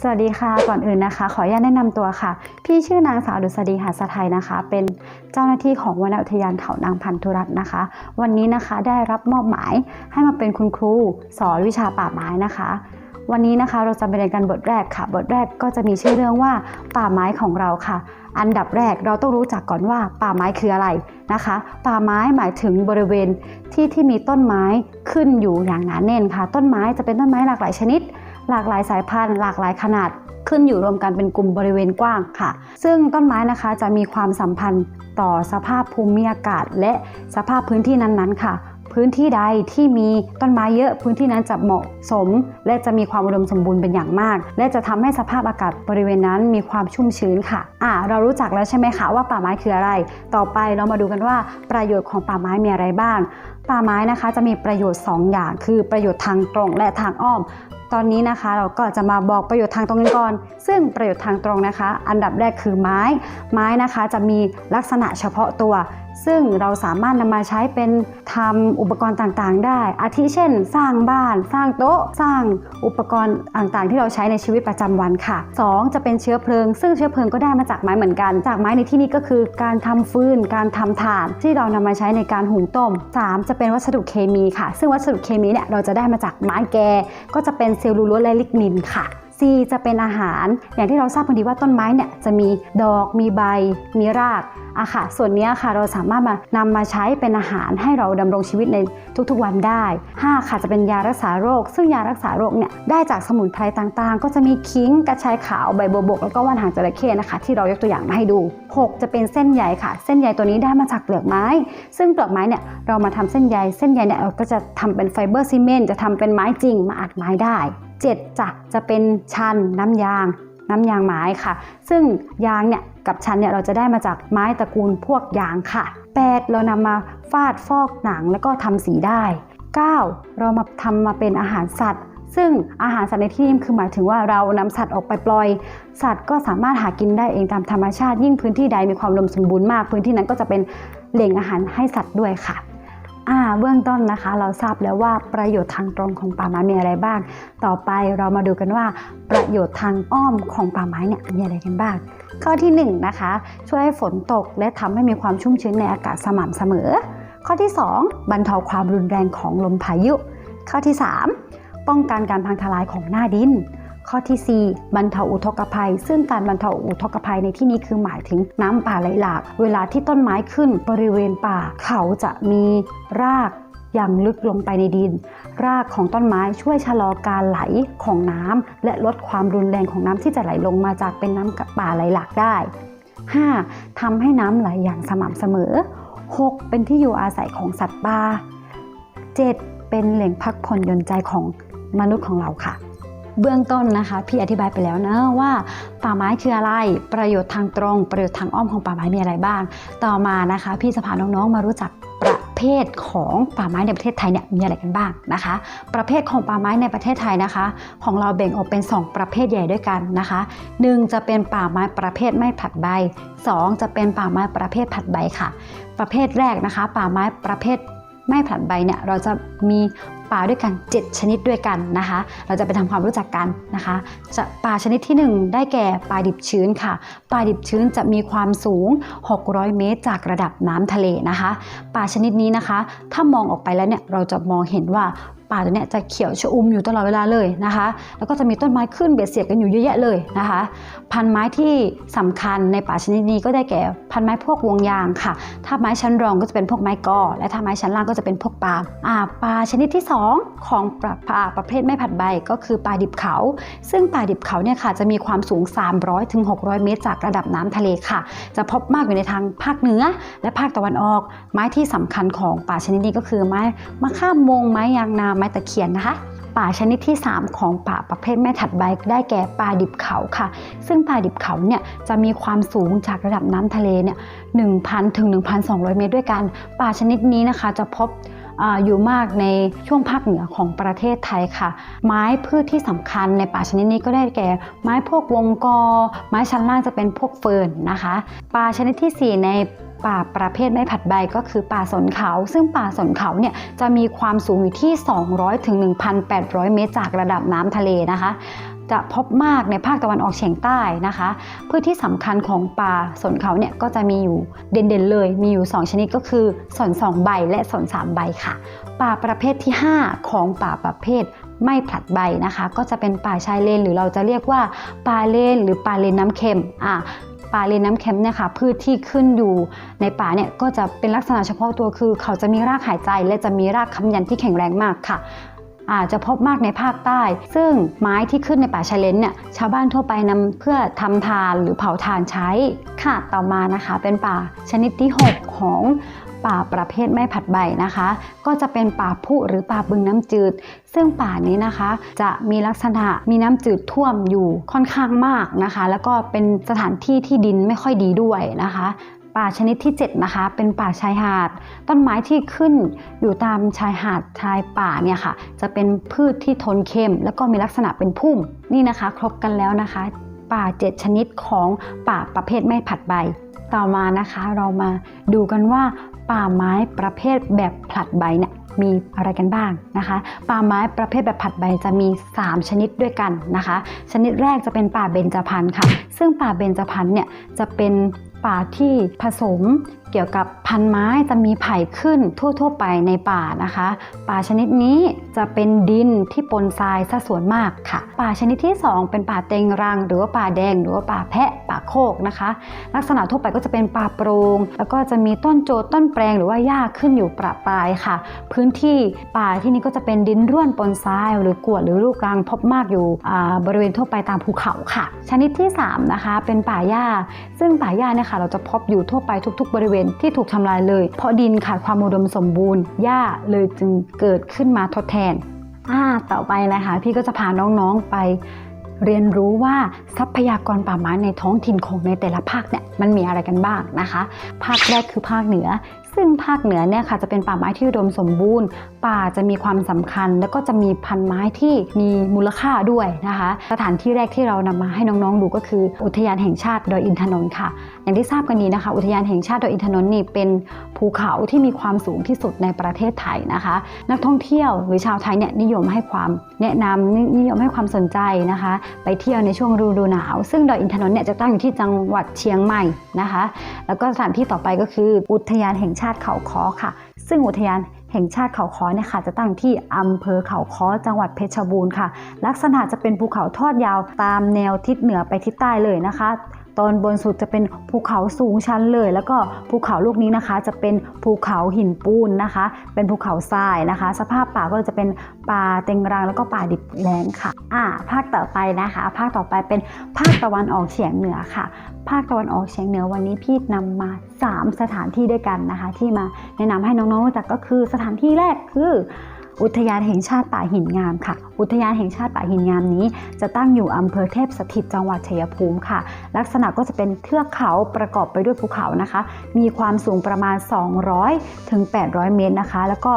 สวัสดีค่ะ ก่อนอื่นนะคะ ขออนุญาตแนะนำตัวค่ะ พี่ชื่อนางสาวดุษฎีหาสไทยนะคะ เป็นเจ้าหน้าที่ของวนอุทยานเขานางพันธุรัตน์นะคะ วันนี้นะคะได้รับมอบหมายให้มาเป็นคุณครูสอนวิชาป่าไม้นะคะ วันนี้นะคะเราจะไปเรียนกันบทแรกค่ะ บทแรกก็จะมีชื่อเรื่องว่าป่าไม้ของเราค่ะ อันดับแรกเราต้องรู้จักก่อนว่าป่าไม้คืออะไรนะคะ ป่าไม้หมายถึงบริเวณที่ที่มีต้นไม้ขึ้นอยู่อย่างหนาแน่นค่ะ ต้นไม้จะเป็นต้นไม้หลากหลายชนิด หลากหลายสายพันธุ์ หลากหลายขนาดขึ้นอยู่รวมกันเป็นกลุ่มบริเวณกว้างค่ะ ซึ่งต้นไม้นะคะจะมีความสัมพันธ์ต่อสภาพภูมิอากาศ และสภาพพื้นที่นั้นๆ ค่ะ พื้นที่ใดที่มีต้นไม้เยอะพื้นที่นั้นจะเหมาะสม และจะมีความอุดมสมบูรณ์เป็นอย่างมาก และจะทำให้สภาพอากาศบริเวณนั้นมีความชุ่มชื้นค่ะอ่าเรารู้จักแล้วใช่ไหมคะว่าป่าไม้คืออะไร ต่อไปเรามาดูกันว่าประโยชน์ของป่าไม้มีอะไรบ้าง ป่าไม้นะคะจะมีประโยชน์ 2 อย่าง คือประโยชน์ทางตรงและทางอ้อม ตอนนี้นะคะเราก็จะมาบอกประโยชน์ทางตรงกันก่อน ซึ่งประโยชน์ทางตรงนะคะ อันดับแรกคือไม้ ไม้นะคะจะมีลักษณะเฉพาะตัว ซึ่งเราสามารถนำมาใช้เป็นทำอุปกรณ์ต่างๆ ได้ อาทิเช่น สร้างบ้าน สร้างโต๊ะ สร้างอุปกรณ์ต่างๆ ที่เราใช้ในชีวิตประจำวันค่ะ 2 จะเป็นเชื้อเพลิง ซึ่งเชื้อเพลิงก็ได้มาจากไม้เหมือนกัน จากไม้ในที่นี้ก็คือการทำฟืน การทำถ่าน ที่เรานำมาใช้ในการหุงต้ม 3 จะเป็นวัสดุเคมีค่ะ ซึ่งวัสดุเคมีเนี่ยเราจะได้มาจากไม้แก ก็จะเป็นเซลลูโลสและลิกนินค่ะ C จะเป็นอาหาร อย่างที่เราทราบกันดีว่าต้นไม้เนี่ยจะมีดอกมีใบ มีรากอะค่ะ ส่วนนี้ค่ะเราสามารถมานำมาใช้เป็นอาหารให้เราดำรงชีวิตในทุกๆวันได้ 5 ค่ะจะเป็นยารักษาโรค ซึ่งยารักษาโรคเนี่ยได้จากสมุนไพรต่างๆ ก็จะมีขิงกระชายขาวใบบัวบก แล้วก็ว่านหางจระเข้นะคะ ที่เรายกตัวอย่างมาให้ดู 6 จะเป็นเส้นใยค่ะ เส้นใยตัวนี้ได้มาจากเปลือกไม้ ซึ่งเปลือกไม้เนี่ยเรามาทำเส้นใยเส้นใยเนี่ยเราก็จะทำเป็นไฟเบอร์ซีเมนต์จะทำเป็นไม้จริงมาอัดไม้ได้ 7จะจะเป็นชันน้ำยาง น้ำยางไม้ค่ะ ซึ่งยางเนี่ยกับชันเนี่ยเราจะได้มาจากไม้ตระกูลพวกยางค่ะ 8 เรานำมาฟาดฟอกหนังแล้วก็ทำสีได้ 9 เรามาทำมาเป็นอาหารสัตว์ ซึ่งอาหารสัตว์ในที่นี้คือหมายถึงว่าเรานำสัตว์ออกไปปล่อย สัตว์ก็สามารถหากินได้เองตามธรรมชาติ ยิ่งพื้นที่ใดมีความอุดมสมบูรณ์มาก พื้นที่นั้นก็จะเป็นแหล่งอาหารให้สัตว์ด้วยค่ะ อ่าเบื้องต้นนะคะ เราทราบแล้วว่าประโยชน์ทางตรงของป่าไม้มีอะไรบ้าง ต่อไปเรามาดูกันว่าประโยชน์ทางอ้อมของป่าไม้เนี่ยมีอะไรกันบ้าง ข้อที่1นงนะคะ ช่วยให้ฝนตกและทำให้มีความชุ่มชื้นในอากาศสม่ำเสมอ ข้อที่ 2 บรรเทาความรุนแรงของลมพายุ ข้อที่ 3 ป้องกันการพังทลายของหน้าดิน ข้อที่ 4 บรรเทาอุทกภัย ซึ่งการบรรเทาอุทกภัยในที่นี้คือหมายถึงน้ำป่าไหลหลาก เวลาที่ต้นไม้ขึ้นบริเวณป่า เขาจะมีรากอย่างลึกลงไปในดิน รากของต้นไม้ช่วยชะลอการไหลของน้ำและลดความรุนแรงของน้ำที่จะไหลลงมาจากเป็นน้ำป่าไหลหลากได้ 5. ทำให้น้ำไหลอย่างสม่ำเสมอ 6. เป็นที่อยู่อาศัยของสัตว์ป่า 7. เป็นแหล่งพักผ่อนหย่อนใจของมนุษย์ของเราค่ะ เบื้องต้นนะคะ พี่อธิบายไปแล้วนะว่า ป่าไม้คืออะไร ประโยชน์ทางตรง ประโยชน์ทางอ้อมของป่าไม้มีอะไรบ้าง ต่อมานะคะ พี่จะพาน้องๆมารู้จักประเภทของป่าไม้ในประเทศไทยเนี่ยมีอะไรกันบ้างนะคะ ประเภทของป่าไม้ในประเทศไทยนะคะ ของเราแบ่งออกเป็น 2 ประเภทใหญ่ด้วยกันนะคะหนึ่งจะเป็นป่าไม้ประเภทไม่ผลัดใบ 2 จะเป็นป่าไม้ประเภทผลัดใบค่ะ ประเภทแรกนะคะ ป่าไม้ประเภท ไม่ผลัดใบเนี่ยเราจะมีป่าด้วยกัน 7 ชนิดด้วยกันนะคะ เราจะไปทำความรู้จักกันนะคะจะป่าชนิดที่ 1 ได้แก่ป่าดิบชื้นค่ะป่าดิบชื้นจะมีความสูง 600 เมตร จากระดับน้ำทะเลนะคะป่าชนิดนี้นะคะ ถ้ามองออกไปแล้วเนี่ยเราจะมองเห็นว่า ป่าตัวเนี้ยจะเขียวชอุ่มอยู่ตลอดเวลาเลยนะคะ แล้วก็จะมีต้นไม้ขึ้นเบียดเสียดกันอยู่เยอะแยะเลยนะคะ พันไม้ที่สำคัญในป่าชนิดนี้ก็ได้แก่พันไม้พวกวงยางค่ะ ถ้าไม้ชั้นรองก็จะเป็นพวกไม้กอ และถ้าไม้ชั้นล่างก็จะเป็นพวกปาล์มอ่าป่าชนิดที่ 2 ของป่าป่าประเภทไม่ผัดใบก็คือป่าดิบเขา ซึ่งป่าดิบเขาเนี่ยค่ะจะมีความสูง 300ถึง600เมตร จากระดับน้ำทะเลค่ะ จะพบมากอยู่ในทางภาคเหนือและภาคตะวันออก ไม้ที่สำคัญของป่าชนิดนี้ก็คือไม้มะข่ามงไม้ยางนาไม้ตะเคียนนะคะป่าชนิดที่ 3 ของป่าประเภทแม่ถัดใบได้แก่ป่าดิบเขาค่ะ ซึ่งป่าดิบเขาเนี่ยจะมีความสูงจากระดับน้ำทะเลเนี่ย1,000 ถึง 1,200 เมตรด้วยกัน ป่าชนิดนี้นะคะจะพบ อยู่มากในช่วงภาคเหนือของประเทศไทยค่ะ ไม้พืชที่สำคัญในป่าชนิดนี้ก็ได้แก่ ไม้พวกวงกอ ไม้ชั้นล่างจะเป็นพวกเฟิร์นนะคะป่าชนิดทีสี่ 4 ในป่าประเภทไม้ผัดใบก็คือป่าสนเขา ซึ่งป่าสนเขาเนี่ยจะมีความสูงอยู่ที่ 200ถึง1,800 เมตรจากระดับน้ำทะเลนะคะ จะพบมากในภาคตะวันออกเฉียงใต้นะคะพืชที่สำคัญของป่าสนเขาเนี่ยก็จะมีอยู่เด่นๆเลย มีอยู่ 2 ชนิดก็คือสน 2 ใบและสน 3 ใบค่ะ ป่าประเภทที่ 5 ของป่าประเภทไม่ผลัดใบนะคะ ก็จะเป็นป่าชายเลนหรือเราจะเรียกว่าป่าเลนหรือป่าเลนน้ำเค็มอะป่าเลนน้ำเค็มเนี่ยค่ะพืชที่ขึ้นอยู่ในป่าเนี่ยก็จะเป็นลักษณะเฉพาะตัวคือ เขาจะมีรากหายใจและจะมีรากค้ำยันที่แข็งแรงมากค่ะ อาจจะพบมากในภาคใต้ ซึ่งไม้ที่ขึ้นในป่าชายเลนเนี่ยชาวบ้านทั่วไปนำเพื่อทำทานหรือเผาทานใช้ค่ะต่อมานะคะเป็นป่าชนิดที่ 6 ของป่าประเภทไม่ผัดใบนะคะ ก็จะเป็นป่าพุหรือป่าบึงน้ำจืด ซึ่งป่านี้นะคะ จะมีลักษณะมีน้ำจืดท่วมอยู่ค่อนข้างมากนะคะ แล้วก็เป็นสถานที่ที่ดินไม่ค่อยดีด้วยนะคะ ป่าชนิดที่ 7 นะคะ เป็นป่าชายหาด ต้นไม้ที่ขึ้นอยู่ตามชายหาดชายป่าเนี่ยค่ะ จะเป็นพืชที่ทนเค็ม แล้วก็มีลักษณะเป็นพุ่ม นี่นะคะ ครบกันแล้วนะคะ ป่า 7 ชนิดของป่าประเภทไม่ผัดใบ ต่อมานะคะเรามาดูกันว่า ป่าไม้ประเภทแบบผลัดใบเนี่ยมีอะไรกันบ้างนะคะ ป่าไม้ประเภทแบบผลัดใบจะมี 3 ชนิดด้วยกันนะคะ ชนิดแรกจะเป็นป่าเบญจพรรณค่ะ ซึ่งป่าเบญจพรรณเนี่ยจะเป็น ป่าที่ผสมเกี่ยวกับพันไม้จะมีไผ่ขึ้นทั่ว ๆ ไปในป่านะคะ ป่าชนิดนี้จะเป็นดินที่ปนทรายซะส่วนมากค่ะ ป่าชนิดที่ 2 เป็นป่าเต็งรัง หรือว่าป่าแดง หรือว่าป่าแพะป่าโคกนะคะ ลักษณะทั่วไปก็จะเป็นป่าโปรง่งแล้วก็จะมีต้นโจดต้นแปลงหรือว่าหญ้าขึ้นอยู่ประปรายค่ะ พื้นที่ป่าที่นี้ก็จะเป็นดินร่วนปนทราย หรือกวดหรือลูกรังพบมากอยู่บริเวณทั่วไปตามภูเขาค่ะ ชนิดที่ 3 นะคะ เป็นป่าหญ้า ซึ่งป่าหญ้าเนี่ยค่ะเราจะพบอยู่ทั่วไปทุก ๆ บริเวณที่ถูกทำลายเลย เพราะดินขาดความอุดมสมบูรณ์หญ้าเลยจึงเกิดขึ้นมาทดแทนอ่าต่อไปนะคะ พี่ก็จะพาน้องๆไปเรียนรู้ว่าทรัพยากรป่าไม้ในท้องถิ่นของในแต่ละภาคเนี่ยมันมีอะไรกันบ้างนะคะ ภาคแรกคือภาคเหนือ ซึ่งภาคเหนือเนี่ยค่ะจะเป็นป่าไม้ที่อุดมสมบูรณ์ ป่าจะมีความสำคัญ แล้วก็จะมีพันไม้ที่มีมูลค่าด้วยนะคะ สถานที่แรกที่เรานำมาให้น้องๆดูก็คือ อุทยานแห่งชาติดอยอินทนนท์ค่ะ อย่างที่ทราบกันดีนะคะ อุทยานแห่งชาติดอยอินทนนท์นี่เป็นภูเขาที่มีความสูงที่สุดในประเทศไทยนะคะ นักท่องเที่ยวหรือชาวไทยเนี่ยนิยมให้ความแนะนำนนิยมให้ความสนใจนะคะ ไปเที่ยวในช่วงฤดูหนาว ซึ่งดอยอินทนนท์เนี่ยจะตั้งอยู่ที่จังหวัดเชียงใหม่นะคะ แล้วก็สถานที่ต่อไปก็คือ อุทยานแห่งชาติาติเขาค้อค่ะ ซึ่งอุทยานแห่งชาติเขาค้อเนี่ยค่ะ จะตั้งที่อำเภอเขาค้อจังหวัดเพชรบูรณ์ค่ะ ลักษณะจะเป็นภูเขาทอดยาวตามแนวทิศเหนือไปทิศใต้เลยนะคะ ตอนบนสุดจะเป็นภูเขาสูงชันเลย แล้วก็ภูเขาลูกนี้นะคะ จะเป็นภูเขาหินปูนนะคะ เป็นภูเขาทรายนะคะ สภาพป่าก็จะเป็นป่าเต็งรังแล้วก็ป่าดิบแล้งค่ะอ่าภาคต่อไปนะคะ ภาคต่อไปเป็นภาคตะวันออกเฉียงเหนือค่ะ ภาคตะวันออกเฉียงเหนือวันนี้พี่นำมา 3 สถานที่ด้วยกันนะคะ ที่มาแนะนำให้น้องๆรู้จักก็คือสถานที่แรกคือ อุทยานแห่งชาติป่าหินงามค่ะ อุทยานแห่งชาติป่าหินงามนี้ จะตั้งอยู่อำเภอเทพสถิตจังหวัดชัยภูมิค่ะ ลักษณะก็จะเป็นเทือกเขาประกอบไปด้วยภูเขานะคะ มีความสูงประมาณ 200 ถึง 800 เมตรนะคะ แล้วก็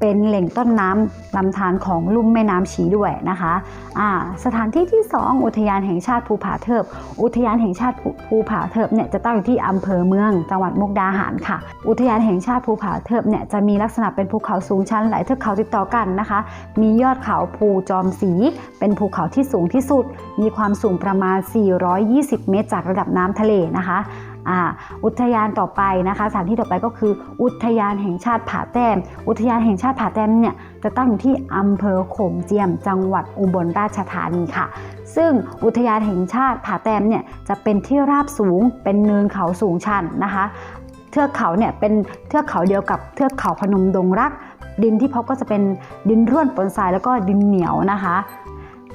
เป็นแหล่งต้นน้ำลำธารของลุ่มแม่น้ำฉีด้วยนะคะอ่าสถานที่ที่ 2 อุทยานแห่งชาติภูผาเทิบ อุทยานแห่งชาติภูภูผาเทิบเนี่ยจะตั้งอยู่ที่อำเภอเมืองจังหวัดมุกดาหารค่ะ อุทยานแห่งชาติภูผาเทิบเนี่ยจะมีลักษณะเป็นภูเขาสูงชันหลายเทือกเขาติดต่อกันนะคะ มียอดเขาภูจอมสี เป็นภูเขาที่สูงที่สุด มีความสูงประมาณ 420 เมตรจากระดับน้ำทะเลนะคะ อุทยานต่อไปนะคะสถานที่ต่อไปก็คือ อุทยานแห่งชาติผาแต้ม อุทยานแห่งชาติผาแต้มเนี่ยจะตั้งอยู่ที่อำเภอโขงเจียม จังหวัดอุบลราชธานีค่ะ ซึ่งอุทยานแห่งชาติผาแต้มเนี่ยจะเป็นที่ราบสูงเป็นเนินเขาสูงชันนะคะ เทือกเขาเนี่ยเป็นเทือกเขาเดียวกับเทือกเขาพนมดงรัก ดินที่พบก็จะเป็นดินร่วนปนทรายแล้วก็ดินเหนียวนะคะ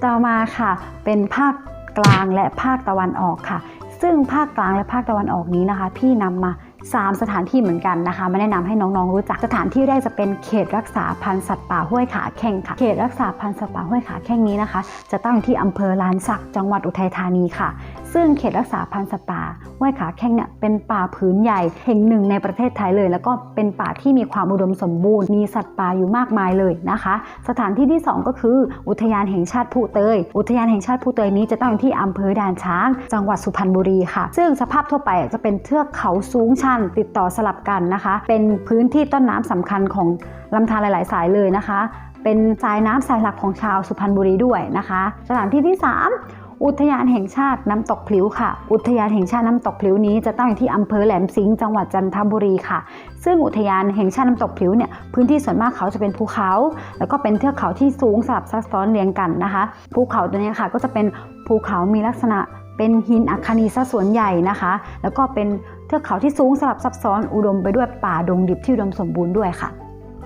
ต่อมาค่ะเป็นภาคกลางและภาคตะวันออกค่ะ ซึ่งภาคกลางและภาคตะวันออกนี้นะคะ พี่นำมา 3 สถานที่เหมือนกันนะคะ มาแนะนำให้น้องๆรู้จักสถานที่แรกจะเป็นเขตรักษาพันธุ์สัตว์ป่าห้วยขาแข้งค่ะ เขตรักษาพันธุ์สัตว์ป่าห้วยขาแข้งนี้นะคะ จะตั้งที่อำเภอลานสักจังหวัดอุทัยธานีค่ะ ซึ่งเขตรักษาพันธุ์สัตว์ป่าห้วยขาแข้งเนี่ยเป็นป่าผืนใหญ่แห่งหนึ่งในประเทศไทยเลย แล้วก็เป็นป่าที่มีความอุดมสมบูรณ์ มีสัตว์ป่าอยู่มากมายเลยนะคะ สถานที่ที่ 2 ก็คือ อุทยานแห่งชาติภูเตย อุทยานแห่งชาติภูเตยนี้จะตั้งอยู่ที่อำเภอด่านช้าง จังหวัดสุพรรณบุรีค่ะ ซึ่งสภาพทั่วไปจะเป็นเทือกเขาสูงชันติดต่อสลับกันนะคะ เป็นพื้นที่ต้นน้ำสำคัญของลำธารหลาย ๆ สายเลยนะคะ เป็นสายน้ำสายหลักของชาวสุพรรณบุรีด้วยนะคะ สถานที่ที่ 3 อุทยานแห่งชาติน้ำตกพลิ้วค่ะ อุทยานแห่งชาติน้ำตกพลิ้วนี้จะตั้งอยู่ที่อำเภอแหลมสิงห์จังหวัดจันทบุรีค่ะ ซึ่งอุทยานแห่งชาติน้ำตกพลิ้วเนี่ยพื้นที่ส่วนมากเขาจะเป็นภูเขา แล้วก็เป็นเทือกเขาที่สูงสลับซับซ้อนเรียงกันนะคะภูเขาตัวนี้ค่ะก็จะเป็นภูเขามีลักษณะเป็นหินอัคนีซะส่วนใหญ่นะคะ แล้วก็เป็นเทือกเขาที่สูงสลับซับซ้อนอุดมไปด้วยป่าดงดิบที่อุดมสมบูรณ์ด้วยค่ะ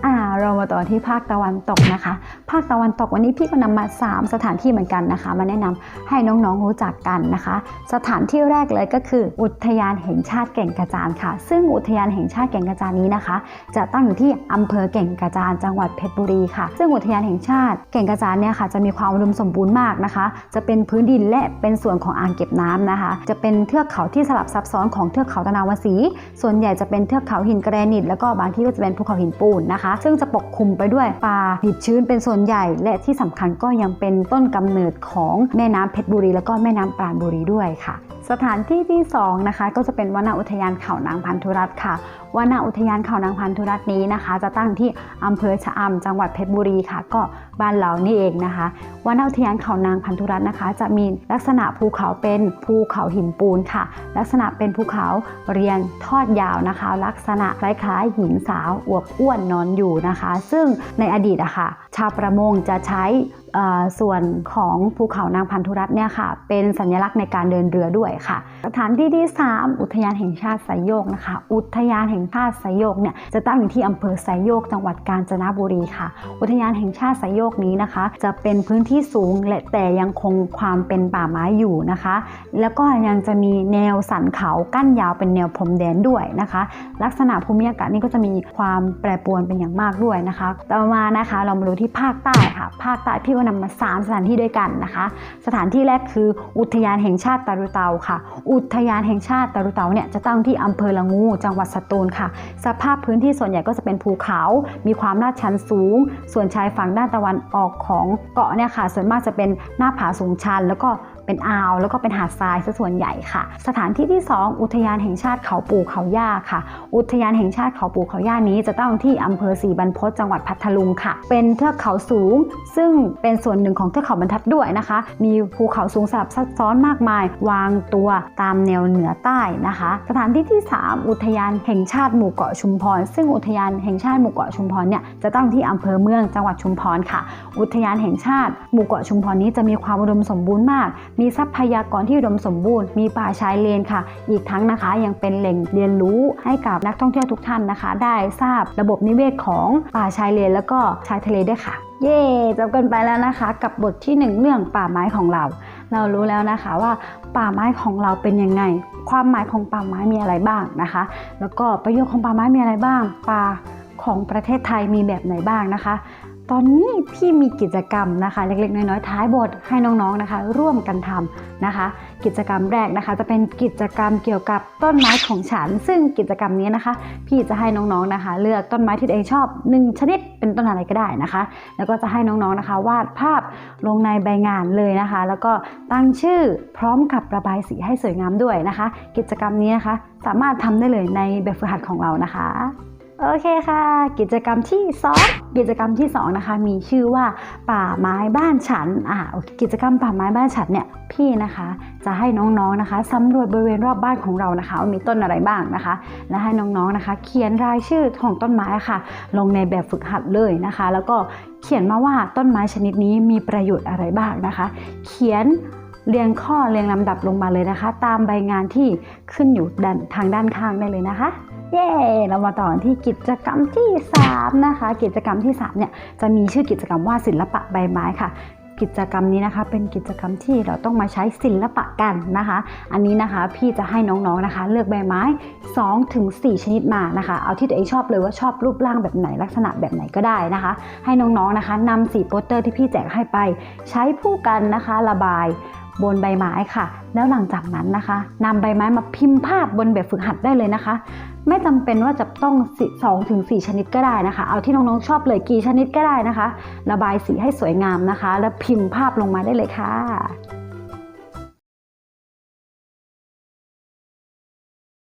อ่าเรามาต่อที่ภาคตะวันตกนะคะ ภาคตะวันตกวันนี้พี่ก็นำมา 3 สถานที่เหมือนกันนะคะ มาแนะนำให้น้องๆรู้จักกันนะคะ สถานที่แรกเลยก็คือ อุทยานแห่งชาติแก่งกระจานค่ะ ซึ่งอุทยานแห่งชาติแก่งกระจานนี้นะคะ จะตั้งอยู่ที่อำเภอแก่งกระจานจังหวัดเพชรบุรีค่ะ ซึ่งอุทยานแห่งชาติแก่งกระจานเนี่ยค่ะจะมีความอุดมสมบูรณ์มากนะคะ จะเป็นพื้นดินและเป็นส่วนของอ่างเก็บน้ำนะคะ จะเป็นเทือกเขาที่สลับซับซ้อนของเทือกเขาตะนาวสี ส่วนใหญ่จะเป็นเทือกเขาหินแกรนิตแล้วก็บางที่ก็จะเป็นภูเขาหินปูนนะคะซึ่งจะปกคลุมไปด้วยป่าดิบชื้นเป็นส่วนใหญ่ และที่สำคัญก็ยังเป็นต้นกำเนิดของแม่น้ำเพชรบุรี แล้วก็แม่น้ำปราณบุรีด้วยค่ะ สถานที่ที่สองนะคะก็จะเป็นวนาอุทยานเขานางพันธุรัตน์ค่ะวนาอุทยานเขานางพันธุรัตน์นี้นะคะ จะตั้งที่อำเภอชะอำจังหวัดเพชรบุรีค่ะ ก็บ้านเรานี่เองนะคะวนาอุทยานเขานางพันธุรัตน์นะคะ จะมีลักษณะภูเขาเป็นภูเขาหินปูนค่ะ ลักษณะเป็นภูเขาเรียงทอดยาวนะคะ ลักษณะคล้ายๆหญิงสาวอวบอ้วนนอนอยู่นะคะ ซึ่งในอดีตอะค่ะชาวประมงจะใช้ ส่วนของภูเขานางพันธุรัตน์เนี่ยค่ะ เป็นสัญลักษณ์ในการเดินเรือด้วยค่ะ สถานที่ที่ 3 อุทยานแห่งชาติไซโยกนะคะ อุทยานแห่งชาติไซโยกเนี่ยจะตั้งอยู่ที่อำเภอไซโยกจังหวัดกาญจนบุรีค่ะ อุทยานแห่งชาติไซโยกนี้นะคะ จะเป็นพื้นที่สูงและแต่ยังคงความเป็นป่าไม้อยู่นะคะ แล้วก็ยังจะมีแนวสันเขากั้นยาวเป็นแนวพรมแดนด้วยนะคะ ลักษณะภูมิอากาศนี่ก็จะมีความแปรปรวนเป็นอย่างมากด้วยนะคะ ต่อมานะคะ เรามาดูที่ภาคใต้ค่ะ ภาคใต้พี่ก็นนำมา3สถานที่ด้วยกันนะคะ สถานที่แรกคืออุทยานแห่งชาติตารุเตาค่ะ อุทยานแห่งชาติตารุเตาเนี่ยจะตั้งที่อำเภอละงูจังหวัดสตูลค่ะ สภาพพื้นที่ส่วนใหญ่ก็จะเป็นภูเขา มีความลาดชันสูง ส่วนชายฝั่งด้านตะวันออกของเกาะเนี่ยค่ะ ส่วนมากจะเป็นหน้าผาสูงชันแล้วก็ เป็นอ่าวแล้วก็เป็นหาดทรายซะส่วนใหญ่ค่ะ สถานที่ที่ 2 อุทยานแห่งชาติเขาปู่เขาย่าค่ะ อุทยานแห่งชาติเขาปู่เขาย่านี้จะตั้งที่อำเภอสีบรรพตจังหวัดพัทลุงค่ะ เป็นเทือกเขาสูง ซึ่งเป็นส่วนหนึ่งของเทือกเขาบรรทัดด้วยนะคะ มีภูเขาสูงสลับซับซ้อนมากมาย วางตัวตามแนวเหนือใต้นะคะ สถานที่ที่ 3 อุทยานแห่งชาติหมู่เกาะชุมพร ซึ่งอุทยานแห่งชาติหมู่เกาะชุมพรเนี่ยจะตั้งที่อำเภอเมืองจังหวัดชุมพรค่ะ อุทยานแห่งชาติหมู่เกาะชุมพรนี้จะมีความอุดมสมบูรณ์มากมีทรัพยากรที่อุดมสมบูรณ์ มีป่าชายเลนค่ะ อีกทั้งนะคะยังเป็นแหล่งเรียนรู้ให้กับนักท่องเที่ยวทุกท่านนะคะ ได้ทราบระบบนิเวศของป่าชายเลน แล้วก็ชายทะเลด้วยค่ะเย่จบกันไปแล้วนะคะ กับบทที่หนึ่งเรื่องป่าไม้ของเรา เรารู้แล้วนะคะว่าป่าไม้ของเราเป็นยังไง ความหมายของป่าไม้มีอะไรบ้างนะคะ แล้วก็ประโยชน์ของป่าไม้มีอะไรบ้าง ป่าของประเทศไทยมีแบบไหนบ้างนะคะ ตอนนี้พี่มีกิจกรรมนะคะ เล็กๆ น้อยๆท้ายบทให้น้องๆนะคะ ร่วมกันทำนะคะ กิจกรรมแรกนะคะ จะเป็นกิจกรรมเกี่ยวกับต้นไม้ของฉัน ซึ่งกิจกรรมนี้นะคะ พี่จะให้น้องๆนะคะ เลือกต้นไม้ที่ตัวเองชอบหนึ่งชนิดเป็นต้นอะไรก็ได้นะคะ แล้วก็จะให้น้องๆนะคะ วาดภาพลงในใบงานเลยนะคะ แล้วก็ตั้งชื่อพร้อมกับระบายสีให้สวยงามด้วยนะคะ กิจกรรมนี้นะคะ สามารถทำได้เลยในแบบฝึกหัดของเรานะคะ โอเคค่ะ กิจกรรมที่ 2 กิจกรรมที่ 2 นะคะ มีชื่อว่าป่าไม้บ้านฉันอ่ากิจกรรมป่าไม้บ้านฉันเนี่ยพี่นะคะ จะให้น้องๆนะคะสำรวจบริเวณรอบบ้านของเรานะคะว่ามีต้นอะไรบ้างนะคะ และให้น้องๆนะคะ เขียนรายชื่อของต้นไม้ค่ะ ลงในแบบฝึกหัดเลยนะคะ แล้วก็เขียนมาว่าต้นไม้ชนิดนี้มีประโยชน์อะไรบ้างนะคะ เขียนเรียงข้อเรียงลำดับลงมาเลยนะคะ ตามใบงานที่ขึ้นอยู่ด้านทางด้านข้างได้เลยนะคะ เย้เรามาต่อกันที่กิจกรรมที่ 3 นะคะ กิจกรรมที่3เนี่ยจะมีชื่อกิจกรรมว่าศิลปะใบไม้ค่ะกิจกรรมนี้นะคะเป็นกิจกรรมที่เราต้องมาใช้ศิลปะกันนะคะ อันนี้นะคะพี่จะให้น้องๆนะคะ เลือกใบไม้2ถึง4ชนิดมานะคะ เอาที่ตัวเองชอบเลยว่าชอบรูปร่างแบบไหนลักษณะแบบไหนก็ได้นะคะ ให้น้องๆนะคะนำสีโปสเตอร์ที่พี่แจกให้ไป ใช้ผู้กันนะคะระบายบนใบไม้ค่ะ แล้วหลังจากนั้นนะคะนำใบไม้มาพิมพ์ภาพบนแบบฝึกหัดได้เลยนะคะ ไม่จำเป็นว่าจะต้องสองถึงสี่ชนิดก็ได้นะคะ เอาที่น้องๆชอบเลยกี่ชนิดก็ได้นะคะ ระบายสีให้สวยงามนะคะ แล้วพิมพ์ภาพลงมาได้เลยค่ะ